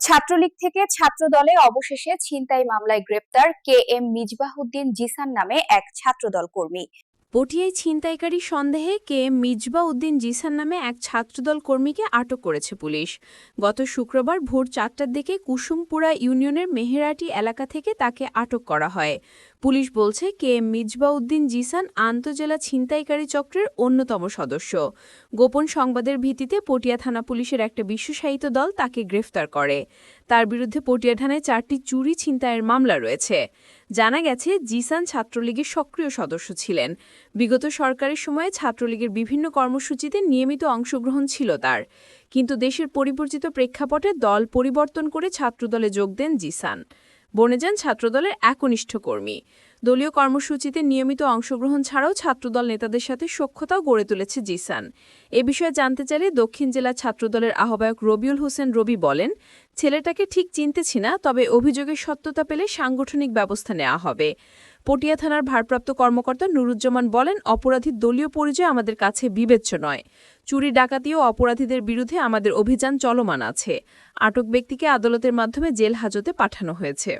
ছাত্রলীগ থেকে ছাত্র দলে অবশেষে ছিনতাই মামলায় গ্রেপ্তার কে এম মিজবাহুদ্দিন জিসান নামে এক ছাত্রদল কর্মী। পটিয়ায় ছিনতাইকারী সন্দেহে কে এম মিজবা উদ্দিন জিসান নামে এক ছাত্রদল কর্মীকে আটক করেছে পুলিশ। গত শুক্রবার ভোর চারটার দিকে কুসুমপুরা ইউনিয়নের মেহেরাটি এলাকা থেকে তাকে আটক করা হয়। পুলিশ বলছে কে এম মিজবা উদ্দিন জিসান আন্তজেলা ছিনতাইকারী চক্রের অন্যতম সদস্য। গোপন সংবাদের ভিত্তিতে পটিয়া থানা পুলিশের একটা বিশ্বসাহিত্য দল তাকে গ্রেফতার করে। তার বিরুদ্ধে পটিয়া থানায় চারটি চুরি ছিনতাইয়ের মামলা রয়েছে। জানা গেছে, জিসান ছাত্রলীগের সক্রিয় সদস্য ছিলেন। বিগত সরকারের সময়ে ছাত্রলীগের বিভিন্ন কর্মসূচিতে নিয়মিত অংশগ্রহণ ছিল তার। কিন্তু দেশের পরিবর্তিত প্রেক্ষাপটে দল পরিবর্তন করে ছাত্রদলে যোগ দেন জিসান। বনে যান ছাত্রদলের একনিষ্ঠ কর্মী। দলীয় কর্মসূচিতে নিয়মিত অংশগ্রহণ ছাড়াও ছাত্রদল নেতাদের সাথে সখ্যতাও গড়ে তুলেছে জিসান। এ বিষয়ে জানতে চাইলে দক্ষিণ জেলা ছাত্রদলের আহ্বায়ক রবিউল হোসেন রবি বলেন, ছেলেটাকে ঠিক চিনতেছি না, তবে অভিযোগের সত্যতা পেলে সাংগঠনিক ব্যবস্থা নেওয়া হবে। পটিয়া থানার ভারপ্রাপ্ত কর্মকর্তা নুরুজ্জামান বলেন, অপরাধীর দলীয় পরিচয় আমাদের কাছে বিবেচ্য নয়। চুরি, ডাকাতি ও অপরাধীদের বিরুদ্ধে আমাদের অভিযান চলমান আছে। আটক ব্যক্তিকে আদালতের মাধ্যমে জেল হাজতে পাঠানো হয়েছে।